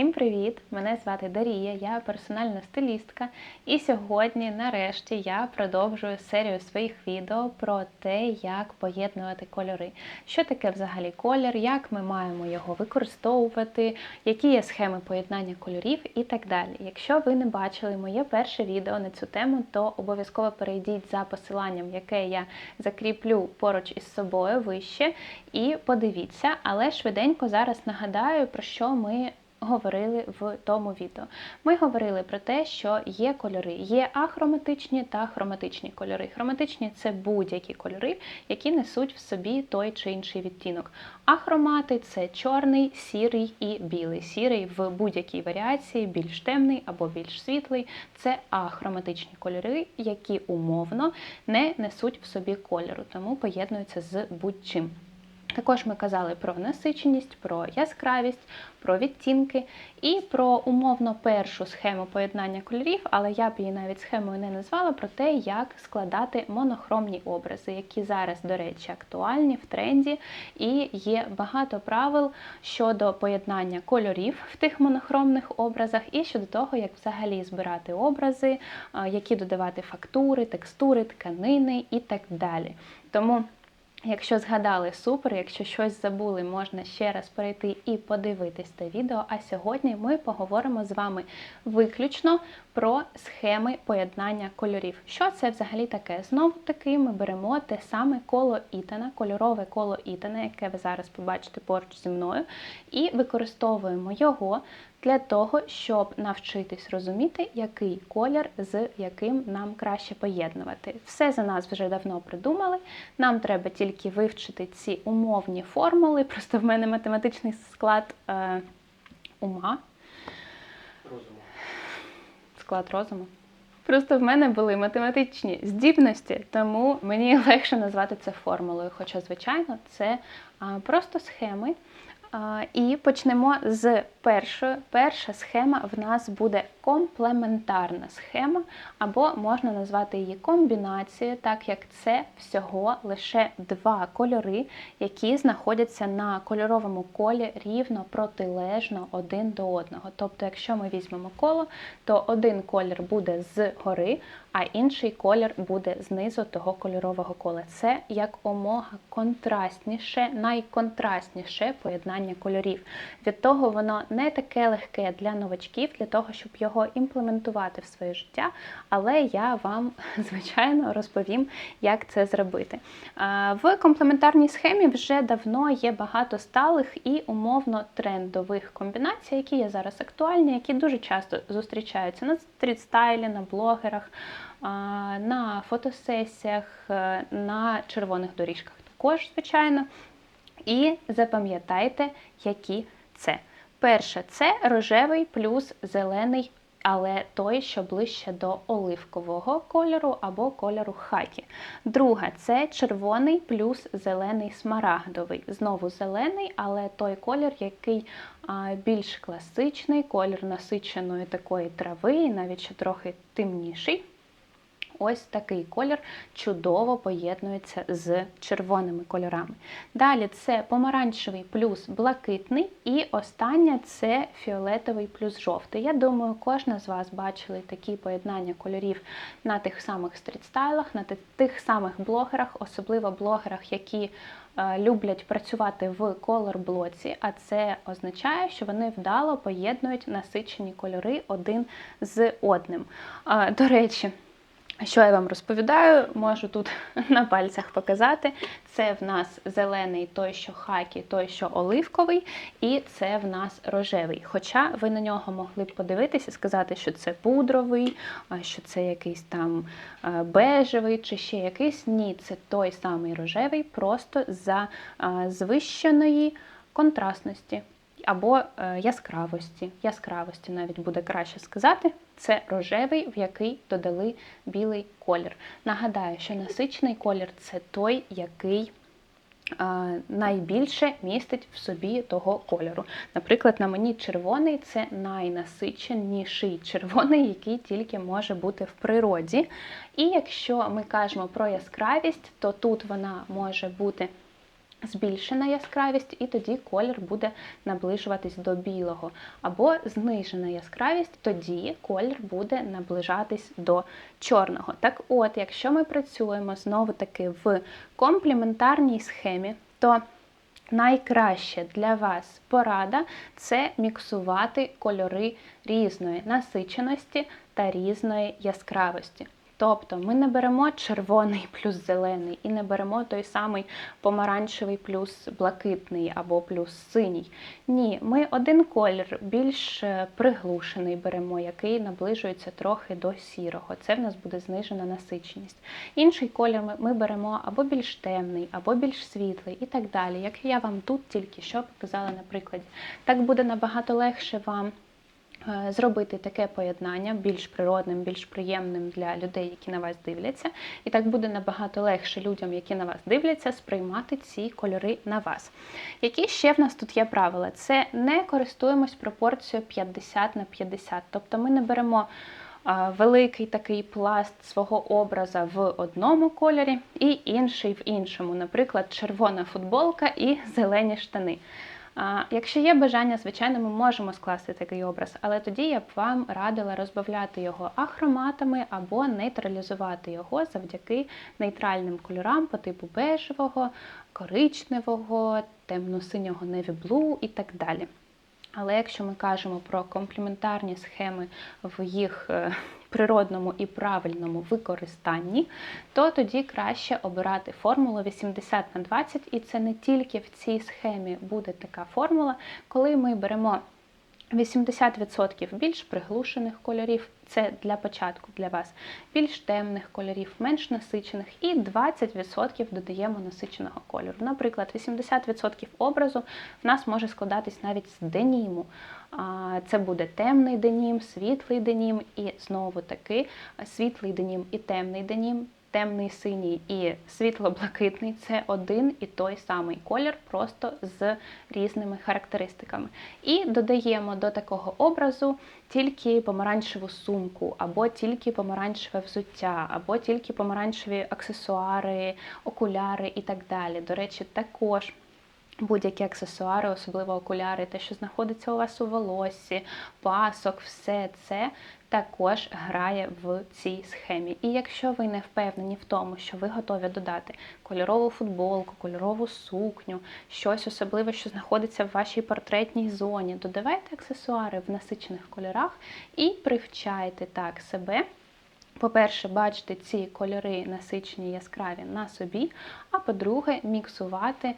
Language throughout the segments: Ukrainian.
Всім привіт! Мене звати Дарія, я персональна стилістка. І сьогодні, нарешті, я продовжую серію своїх відео про те, як поєднувати кольори. Що таке взагалі колір, як ми маємо його використовувати, які є схеми поєднання кольорів і так далі. Якщо ви не бачили моє перше відео на цю тему, то обов'язково перейдіть за посиланням, яке я закріплю поруч із собою вище, і подивіться, але швиденько зараз нагадаю, про що ми говорили в тому відео. Ми говорили про те, що є кольори, є ахроматичні та хроматичні кольори. Хроматичні це будь-які кольори, які несуть в собі той чи інший відтінок. Ахромати це чорний, сірий і білий. Сірий в будь-якій варіації, більш темний або більш світлий. Це ахроматичні кольори, які умовно не несуть в собі кольору, тому поєднуються з будь-чим. Також ми казали про насиченість, про яскравість, про відтінки і про умовно першу схему поєднання кольорів, але я б її навіть схемою не назвала про те, як складати монохромні образи, які зараз, до речі, актуальні в тренді, і є багато правил щодо поєднання кольорів в тих монохромних образах, і щодо того, як взагалі збирати образи, які додавати фактури, текстури, тканини і так далі. Тому. Якщо згадали супер, якщо щось забули, можна ще раз перейти і подивитись те відео. А сьогодні ми поговоримо з вами виключно про схеми поєднання кольорів. Що це взагалі таке? Знову таки ми беремо те саме коло Ітана, кольорове коло Ітана, яке ви зараз побачите поруч зі мною, і використовуємо його для того, щоб навчитись розуміти, який колір з яким нам краще поєднувати. Все за нас вже давно придумали. Нам треба тільки вивчити ці умовні формули. Просто в мене математичний склад е, ума. Розуму. Склад розуму. Просто в мене були математичні здібності, тому мені легше назвати це формулою. Хоча, звичайно, це а, просто схеми. А, і почнемо з першої. Перша схема в нас буде комплементарна схема, або можна назвати її комбінацією, так як це всього лише два кольори, які знаходяться на кольоровому колі рівно протилежно один до одного. Тобто, якщо ми візьмемо коло, то один колір буде з гори, а інший колір буде знизу того кольорового кола. Це як омога контрастніше, найконтрастніше поєднання кольорів. Від того воно не таке легке для новачків, для того, щоб його імплементувати в своє життя, але я вам, звичайно, розповім, як це зробити. В комплементарній схемі вже давно є багато сталих і умовно трендових комбінацій, які є зараз актуальні, які дуже часто зустрічаються на стрітстайлі, на блогерах, на фотосесіях, е, на червоних доріжках також, звичайно. І запам'ятайте, які це. Перше це рожевий плюс зелений, але той, що ближче до оливкового кольору або кольору хакі. Друге це червоний плюс зелений смарагдовий. Знову зелений, але той колір, який більш класичний, колір насиченої такої трави, навіть ще трохи темніший. Ось такий колір чудово поєднується з червоними кольорами. Далі це помаранчевий плюс блакитний, і останнє це фіолетовий плюс жовтий. Я думаю, кожна з вас бачили такі поєднання кольорів на тих самих стрітстайлах, на тих самих блогерах, особливо блогерах, які е, люблять працювати в колор-блоці, а це означає, що вони вдало поєднують насичені кольори один з одним. Е, до речі, що я вам розповідаю, можу тут на пальцях показати. Це в нас зелений, той, що хакі, той, що оливковий, і це в нас рожевий. Хоча ви на нього могли б подивитися, сказати, що це пудровий, що це якийсь там бежевий чи ще якийсь. Ні, це той самий рожевий, просто за звищеної контрастності або е, яскравості. Яскравості навіть буде краще сказати. Це рожевий, в який додали білий колір. Нагадаю, що насичений колір це той, який е, найбільше містить в собі того кольору. Наприклад, на мені червоний це найнасиченіший червоний, який тільки може бути в природі. І якщо ми кажемо про яскравість, то тут вона може бути збільшена яскравість, і тоді колір буде наближуватись до білого, або знижена яскравість, тоді колір буде наближатись до чорного. Так от, якщо ми працюємо знову таки в комплементарній схемі, то Найкраще для вас порада це міксувати кольори різної насиченості та різної яскравості. Тобто ми не беремо червоний плюс зелений і не беремо той самий помаранчевий плюс блакитний або плюс синій. Ні, ми один колір більш е, приглушений беремо, який наближується трохи до сірого. Це в нас буде знижена насиченість. Інший колір ми- беремо або більш темний, або більш світлий і так далі. Як я вам тут тільки що показала на прикладі. Так буде набагато легше вам зробити таке поєднання більш природним, більш приємним для людей, які на вас дивляться. І так буде набагато легше людям, які на вас дивляться, сприймати ці кольори на вас. Які ще в нас тут є правила? Це не користуємось пропорцією 50 на 50. Тобто ми не беремо великий такий пласт свого образа в одному кольорі і інший в іншому. Наприклад, червона футболка і зелені штани. Якщо є бажання, звичайно, ми можемо скласти такий образ, але тоді я б вам радила розбавляти його ахроматами або нейтралізувати його завдяки нейтральним кольорам по типу бежевого, коричневого, темно-синього невіблу і так далі. Але якщо ми кажемо про комплементарні схеми в їх е, природному і правильному використанні, то тоді краще обирати формулу 80 на 20, і це не тільки в цій схемі буде така формула, коли ми беремо 80% більш приглушених кольорів, це для початку для вас, більш темних кольорів, менш насичених, і 20% додаємо насиченого кольору. Наприклад, 80% образу в нас може складатись навіть з деніму. Це буде темний денім, світлий денім, і знову таки світлий денім і темний денім. Темний синій і світло-блакитний це один і той самий колір, просто з різними характеристиками. І додаємо до такого образу тільки помаранчеву сумку, або тільки помаранчеве взуття, або тільки помаранчеві аксесуари, окуляри і так далі. До речі, також. Будь-які аксесуари, особливо окуляри, те, що знаходиться у вас у волоссі, пасок, все це також грає в цій схемі. І якщо ви не впевнені в тому, що ви готові додати кольорову футболку, кольорову сукню, щось особливе, що знаходиться в вашій портретній зоні, додавайте аксесуари в насичених кольорах і привчайте так себе. По-перше, бачити ці кольори насичені яскраві на собі, а по-друге, міксувати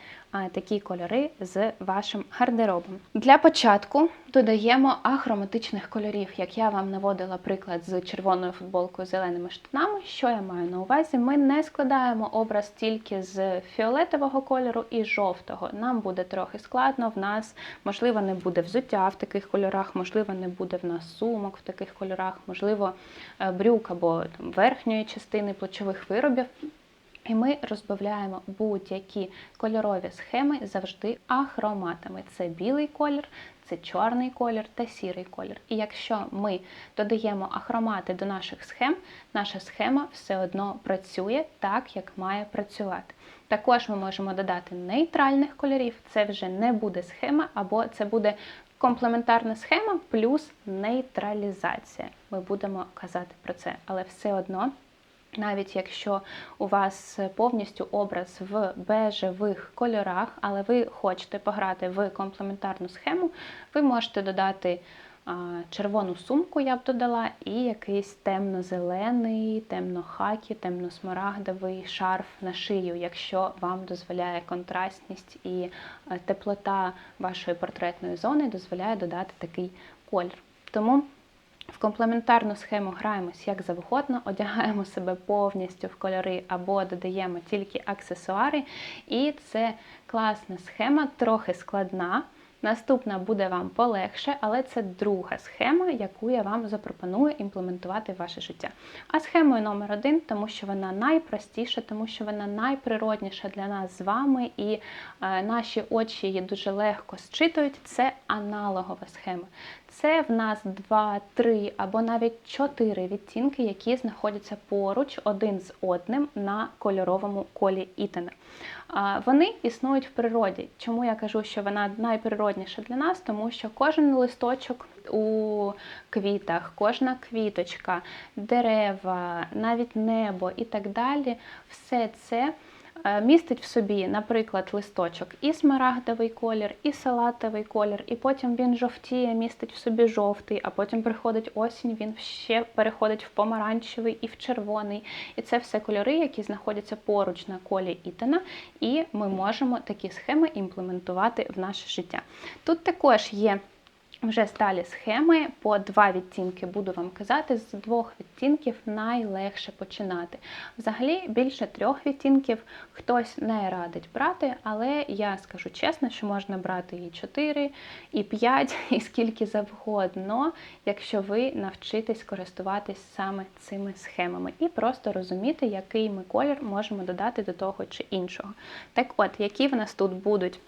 такі кольори з вашим гардеробом. Для початку додаємо ахроматичних кольорів, як я вам наводила приклад з червоною футболкою, зеленими штанами. Що я маю на увазі? Ми не складаємо образ тільки з фіолетового кольору і жовтого. Нам буде трохи складно, в нас, можливо, не буде взуття в таких кольорах, можливо, не буде в нас сумок в таких кольорах, можливо, е, брюк або там, верхньої частини плечових виробів. І ми розбавляємо будь-які кольорові схеми завжди ахроматами. Це білий колір, це чорний колір та сірий колір. І якщо ми додаємо ахромати до наших схем, наша схема все одно працює так, як має працювати. Також ми можемо додати нейтральних кольорів, це вже не буде схема, або це буде комплементарна схема плюс нейтралізація. Ми будемо казати про це, але все одно. Навіть якщо у вас повністю образ в бежевих кольорах, але ви хочете пограти в комплементарну схему, ви можете додати червону сумку, я б додала, і якийсь темно-зелений, темно-хакі, темно-смарагдовий шарф на шию, якщо вам дозволяє контрастність і е, теплота вашої портретної зони, дозволяє додати такий колір. Тому в комплементарну схему граємось як завгодно, одягаємо себе повністю в кольори або додаємо тільки аксесуари. І це класна схема, трохи складна. Наступна буде вам полегше, але це друга схема, яку я вам запропоную імплементувати в ваше життя. А схемою номер один, тому що вона найпростіша, тому що вона найприродніша для нас з вами, і е, наші очі її дуже легко зчитують. Це аналогова схема. Це в нас два, три або навіть чотири відтінки, які знаходяться поруч один з одним на кольоровому колі Ітана. А, Вони існують в природі. Чому я кажу, що вона найприродніша для нас? Тому що кожен листочок у квітах, кожна квіточка, дерева, навіть небо і так далі, все це містить в собі, наприклад, листочок і смарагдовий колір, і салатовий колір, і потім він жовтіє, містить в собі жовтий, а потім приходить осінь, він ще переходить в помаранчевий і в червоний. І це все кольори, які знаходяться поруч на колі Ітана, і ми можемо такі схеми імплементувати в наше життя. Тут також є вже сталі схеми по два відтінки буду вам казати. З двох відтінків найлегше починати. Взагалі більше трьох відтінків хтось не радить брати, але я скажу чесно, що можна брати і 4, і 5, і скільки завгодно, якщо ви навчитесь користуватись саме цими схемами і просто розуміти, який ми колір можемо додати до того чи іншого. Так от, які в нас тут будуть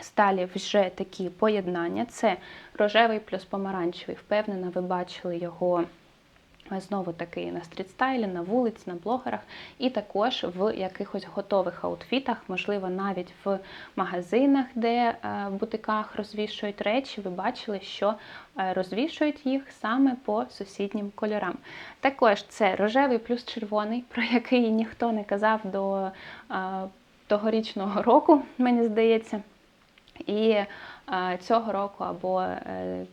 сталі вже такі поєднання. Це рожевий плюс помаранчевий. Впевнена, ви бачили його е, знову таки на стрітстайлі, на вулиці, на блогерах, і також в якихось готових аутфітах, можливо, навіть в магазинах, де е, в бутиках розвішують речі, ви бачили, що е, розвішують їх саме по сусіднім кольорам. Також це рожевий плюс червоний, про який ніхто не казав до тогорічного року, мені здається. І е, цього року або е,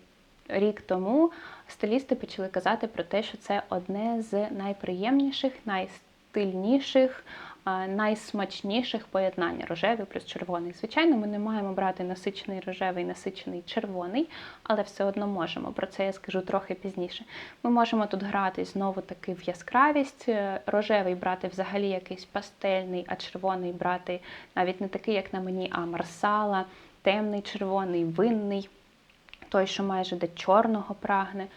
рік тому стилісти почали казати про те, що це одне з найприємніших, найстильніших, е, найсмачніших поєднань рожевий плюс червоний. Звичайно, ми не маємо брати насичений рожевий, насичений червоний, але все одно можемо. Про це я скажу трохи пізніше. Ми можемо тут грати знову таки в яскравість, рожевий брати взагалі якийсь пастельний, а червоний брати навіть не такий, як на мені, а марсала темний, червоний, винний, той, що майже до чорного прагне.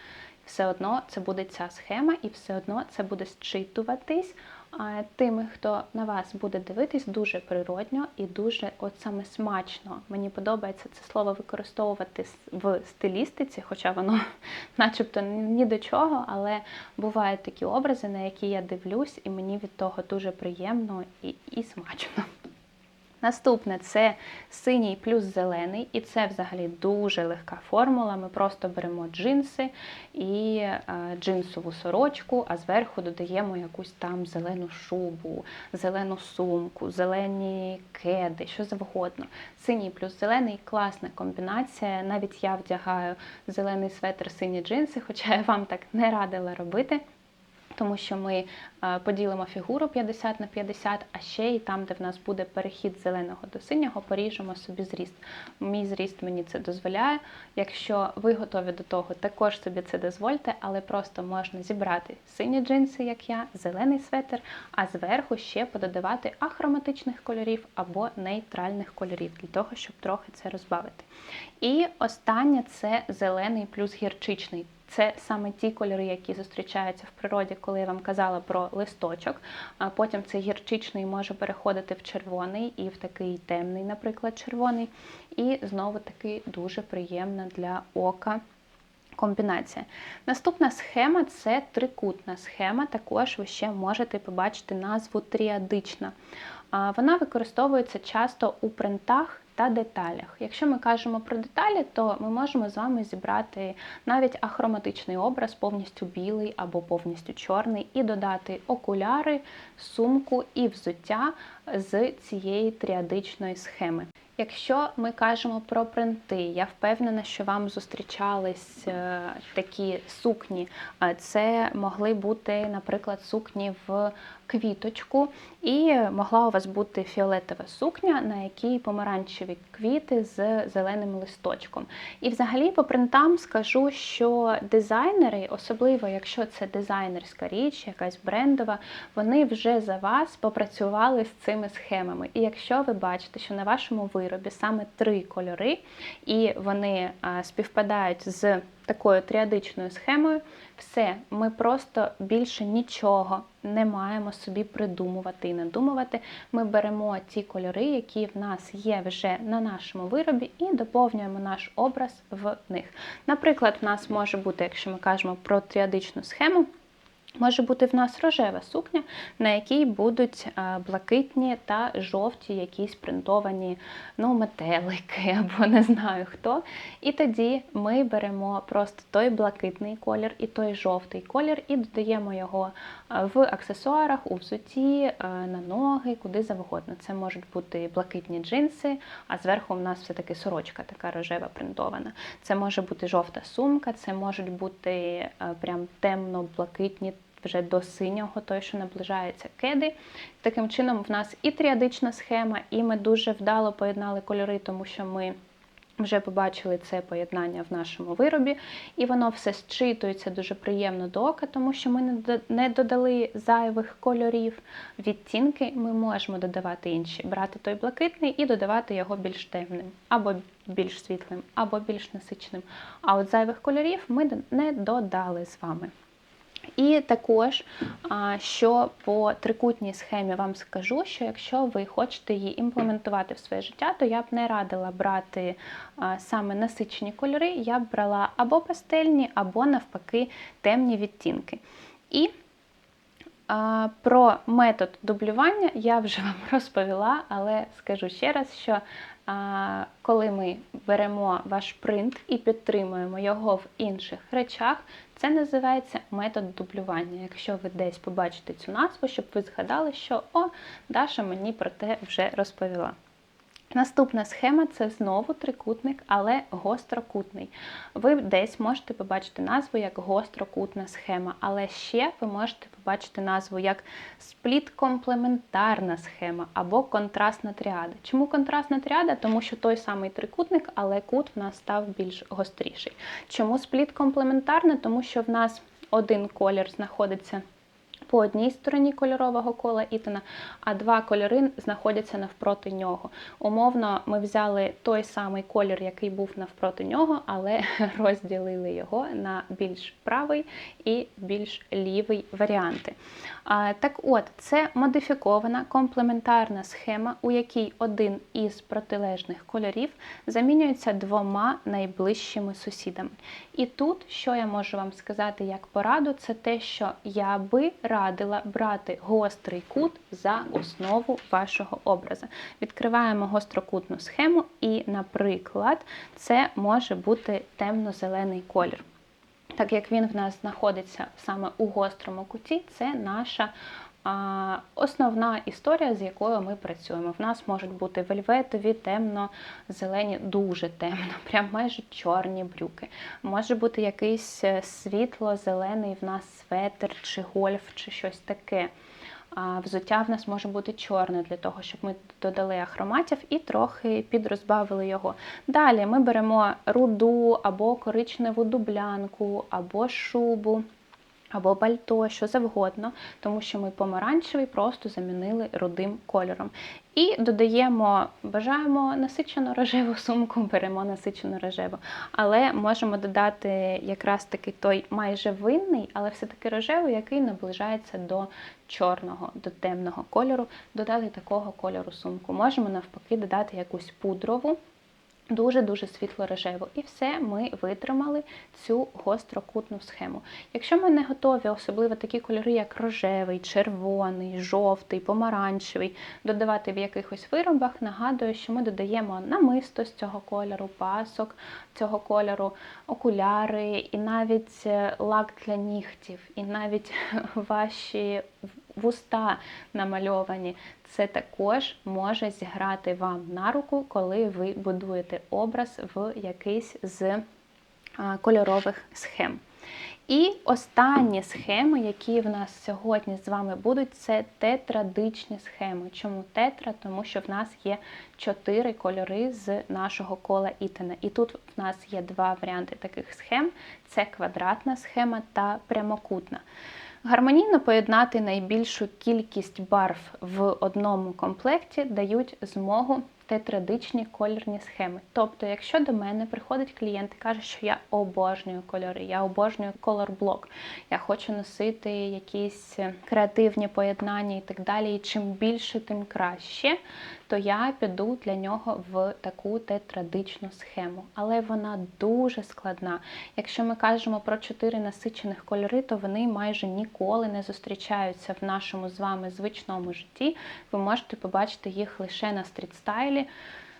Все одно це буде ця схема, і все одно це буде зчитуватись тими, хто на вас буде дивитись, дуже природньо і дуже от саме смачно. Мені подобається це слово використовувати в стилістиці, хоча воно начебто ні до чого, але бувають такі образи, на які я дивлюсь, і мені від того дуже приємно і, і смачно. Наступне це синій плюс зелений, і це взагалі дуже легка формула. Ми просто беремо джинси і е, джинсову сорочку, а зверху додаємо якусь там зелену шубу, зелену сумку, зелені кеди, що завгодно. Синій плюс зелений класна комбінація. Навіть я вдягаю зелений светр, сині джинси, хоча я вам так не радила робити тому що ми е, поділимо фігуру 50 на 50, а ще й там, де в нас буде перехід з зеленого до синього, поріжемо собі зріст. Мій зріст мені це дозволяє. Якщо ви готові до того, також собі це дозвольте, але просто можна зібрати сині джинси, як я, зелений светр, а зверху ще пододавати ахроматичних кольорів або нейтральних кольорів, для того, щоб трохи це розбавити. І останнє це зелений плюс гірчичний. Це саме ті кольори, які зустрічаються в природі, коли я вам казала про листочок. А потім цей гірчичний може переходити в червоний і в такий темний, наприклад, червоний. І знову таки дуже приємна для ока. Комбінація. Наступна схема це трикутна схема. Також ви ще можете побачити назву тріадична. Вона використовується часто у принтах та деталях. Якщо ми кажемо про деталі, то ми можемо з вами зібрати навіть ахроматичний образ, повністю білий або повністю чорний, і додати окуляри, сумку і взуття з цієї тріадичної схеми. Якщо ми кажемо про принти, я впевнена, що вам зустрічались е, такі сукні. Це могли бути, наприклад, сукні в квіточку, і могла у вас бути фіолетова сукня, на якій помаранчеві квіти з зеленим листочком. І взагалі по принтам скажу, що дизайнери, особливо якщо це дизайнерська річ, якась брендова, вони вже за вас попрацювали з цими схемами. І якщо ви бачите, що на вашому виробі саме три кольори, і вони співпадають з такою тріадичною схемою. Все, ми просто більше нічого не маємо собі придумувати і надумувати. Ми беремо ті кольори, які в нас є вже на нашому виробі, і доповнюємо наш образ в них. Наприклад, в нас може бути, якщо ми кажемо про тріадичну схему, може бути в нас рожева сукня, на якій будуть е, блакитні та жовті якісь принтовані ну, метелики або не знаю хто. І тоді ми беремо просто той блакитний колір і той жовтий колір і додаємо його е, в аксесуарах, у взутті, е, на ноги, куди завгодно. Це можуть бути блакитні джинси, а зверху в нас все-таки сорочка така рожева принтована. Це може бути жовта сумка, це можуть бути прям темно-блакитні. Вже до синього, той, що наближається кеди. Таким чином, в нас і тріадична схема, і ми дуже вдало поєднали кольори, тому що ми вже побачили це поєднання в нашому виробі, і воно все зчитується дуже приємно до ока, тому що ми не додали зайвих кольорів. Відтінки ми можемо додавати інші, брати той блакитний і додавати його більш темним, або більш світлим, або більш насиченим. А от зайвих кольорів ми не додали з вами. І також, що по трикутній схемі вам скажу, що якщо ви хочете її імплементувати в своє життя, то я б не радила брати саме насичені кольори, я б брала або пастельні, або навпаки темні відтінки. І Про метод дублювання я вже вам розповіла, але скажу ще раз, що коли ми беремо ваш принт і підтримуємо його в інших речах, це називається метод дублювання. Якщо ви десь побачите цю назву, щоб ви згадали, що о, Даша мені про те вже розповіла. Наступна схема це знову трикутник, але гострокутний. Ви десь можете побачити назву як гострокутна схема, але ще ви можете побачити назву як спліт-комплементарна схема або контрастна тріада. Чому контрастна тріада? Тому що той самий трикутник, але кут в нас став більш гостріший. Чому спліт-комплементарна? Тому що в нас один колір знаходиться по одній стороні кольорового кола Ітана, а два кольори знаходяться навпроти нього. Умовно, ми взяли той самий колір, який був навпроти нього, але розділили його на більш правий і більш лівий варіанти. Так от, це модифікована комплементарна схема, у якій один із протилежних кольорів замінюється двома найближчими сусідами. І тут, що я можу вам сказати як пораду, це те, що я би радила брати гострий кут за основу вашого образа. Відкриваємо гострокутну схему, і, наприклад, це може бути темно-зелений колір. Так як він в нас знаходиться саме у гострому куті, це наша а, основна історія, з якою ми працюємо. В нас можуть бути вельветові, темно-зелені, дуже темно, прям майже чорні брюки. Може бути якийсь е, світло-зелений в нас светр чи гольф, чи щось таке. А взуття в нас може бути чорне для того, щоб ми додали ахроматів і трохи підрозбавили його. Далі ми беремо руду або коричневу дублянку, або шубу. Або пальто, що завгодно, тому що ми помаранчевий просто замінили рудим кольором. І додаємо, бажаємо насичено рожеву сумку, беремо насичено рожеву. Але можемо додати якраз таки той майже винний, але все-таки рожевий, який наближається до чорного, до темного кольору. Додати такого кольору сумку. Можемо навпаки додати якусь пудрову. Дуже-дуже світло-рожево. І все, ми витримали цю гострокутну схему. Якщо ми не готові, особливо такі кольори, як рожевий, червоний, жовтий, помаранчевий, додавати в якихось виробах, нагадую, що ми додаємо намисто з цього кольору, пасок цього кольору, окуляри, і навіть е, лак для нігтів, і навіть ваші вуста намальовані. Це також може зіграти вам на руку, коли ви будуєте образ в якийсь з кольорових схем. І останні схеми, які в нас сьогодні з вами будуть, це тетрадичні схеми. Чому тетра? Тому що в нас є чотири кольори з нашого кола Ітана. І тут в нас є два варіанти таких схем: це квадратна схема та прямокутна. Гармонійно поєднати найбільшу кількість барв в одному комплекті дають змогу тетрадичні кольорні схеми. Тобто, якщо до мене приходить клієнт і каже, що я обожнюю кольори, я обожнюю колорблок, я хочу носити якісь креативні поєднання і так далі, і чим більше, тим краще, то я піду для нього в таку тетрадичну схему. Але вона дуже складна. Якщо ми кажемо про чотири насичених кольори, то вони майже ніколи не зустрічаються в нашому з вами звичному житті. Ви можете побачити їх лише на стрітстайлі.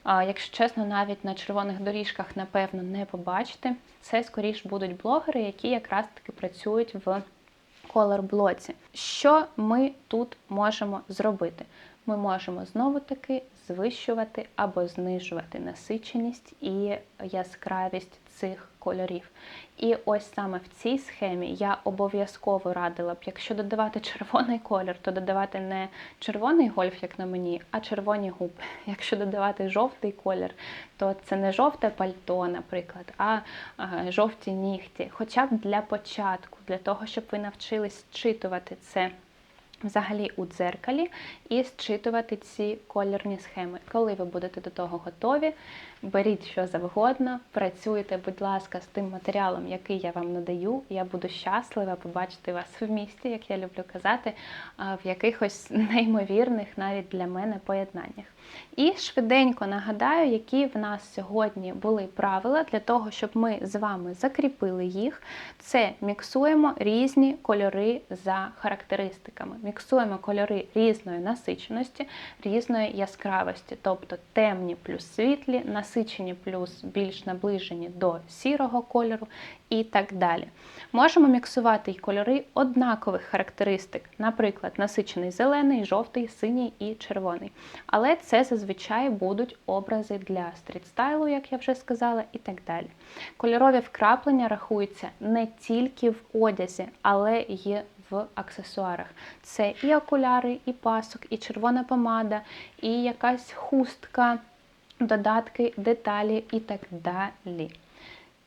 Якщо чесно, навіть на червоних доріжках, напевно, не побачите. Це скоріш будуть блогери, які якраз таки працюють в колор-блоці. Що ми тут можемо зробити? Ми можемо знову таки звищувати або знижувати насиченість і яскравість цих кольорів. І ось саме в цій схемі я обов'язково радила б, якщо додавати червоний колір, то додавати не червоний гольф, як на мені, а червоні губи. Якщо додавати жовтий колір, то це не жовте пальто, наприклад, а жовті нігті. Хоча б для початку, для того, щоб ви навчились зчитувати це взагалі у дзеркалі і зчитувати ці кольорні схеми. Коли ви будете до того готові, беріть що завгодно, працюйте, будь ласка, з тим матеріалом, який я вам надаю. Я буду щаслива побачити вас в місті, як я люблю казати, в якихось неймовірних навіть для мене поєднаннях. І швиденько нагадаю, які в нас сьогодні були правила для того, щоб ми з вами закріпили їх. Це міксуємо різні кольори за характеристиками. Міксуємо кольори різної насиченості, різної яскравості, тобто темні плюс світлі, насичені плюс більш наближені до сірого кольору і так далі. Можемо міксувати й кольори однакових характеристик, наприклад, насичений зелений, жовтий, синій і червоний. Але це зазвичай будуть образи для стрітстайлу, як я вже сказала, і так далі. Кольорові вкраплення рахуються не тільки в одязі, але й в аксесуарах. Це і окуляри, і пасок, і червона помада, і якась хустка, додатки, деталі і так далі.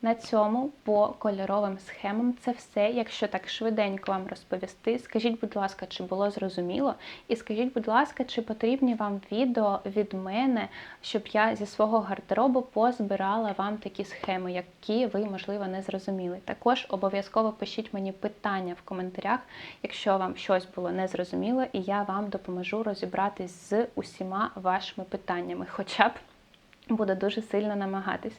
На цьому по кольоровим схемам це все. Якщо так швиденько вам розповісти, скажіть, будь ласка, чи було зрозуміло? І скажіть, будь ласка, чи потрібні вам відео від мене, щоб я зі свого гардеробу позбирала вам такі схеми, які ви, можливо, не зрозуміли. Також обов'язково пишіть мені питання в коментарях, якщо вам щось було незрозуміло, і я вам допоможу розібратись з усіма вашими питаннями, хоча б. Буду дуже сильно намагатись.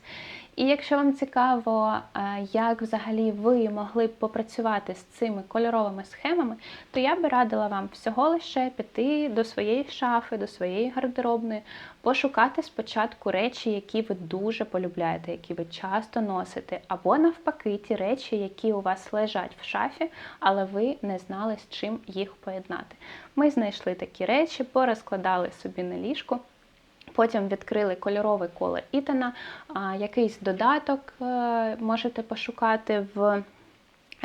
І якщо вам цікаво, е, як взагалі ви могли б попрацювати з цими кольоровими схемами, то я би радила вам всього лише піти до своєї шафи, до своєї гардеробної, пошукати спочатку речі, які ви дуже полюбляєте, які ви часто носите, або навпаки, ті речі, які у вас лежать в шафі, але ви не знали, з чим їх поєднати. Ми знайшли такі речі, порозкладали собі на ліжку. Потім відкрили кольоровий коло Ітана, якийсь додаток е, можете пошукати в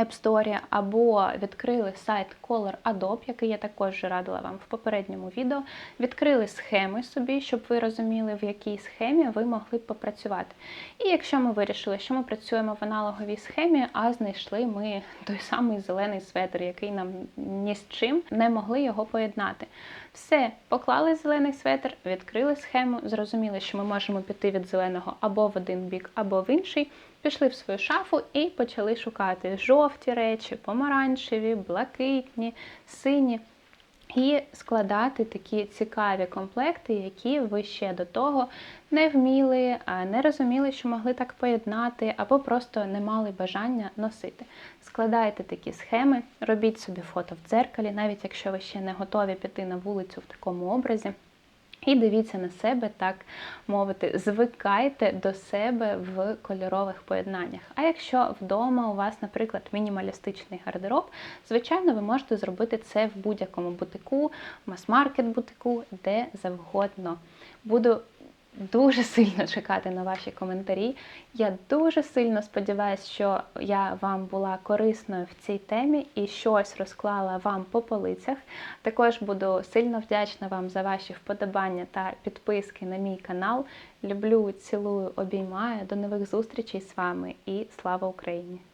App Store, або відкрили сайт Color Adobe, який я також радила вам в попередньому відео. Відкрили схеми собі, щоб ви розуміли, в якій схемі ви могли б попрацювати. І якщо ми вирішили, що ми працюємо в аналоговій схемі, а знайшли ми той самий зелений светр, який нам ні з чим не могли його поєднати. Все, поклали зелений светр, відкрили схему, зрозуміли, що ми можемо піти від зеленого або в один бік, або в інший. Пішли в свою шафу і почали шукати жовті речі, помаранчеві, блакитні, сині. І складати такі цікаві комплекти, які ви ще до того не вміли, не розуміли, що могли так поєднати, або просто не мали бажання носити. Складайте такі схеми, робіть собі фото в дзеркалі, навіть якщо ви ще не готові піти на вулицю в такому образі. І дивіться на себе, так мовити, звикайте до себе в кольорових поєднаннях. А якщо вдома у вас, наприклад, мінімалістичний гардероб, звичайно, ви можете зробити це в будь-якому бутику, мас-маркет бутику, де завгодно. Буду дуже сильно чекати на ваші коментарі. Я дуже сильно сподіваюся, що я вам була корисною в цій темі і щось розклала вам по полицях. Також буду сильно вдячна вам за ваші вподобання та підписки на мій канал. Люблю, цілую, обіймаю. До нових зустрічей з вами і слава Україні!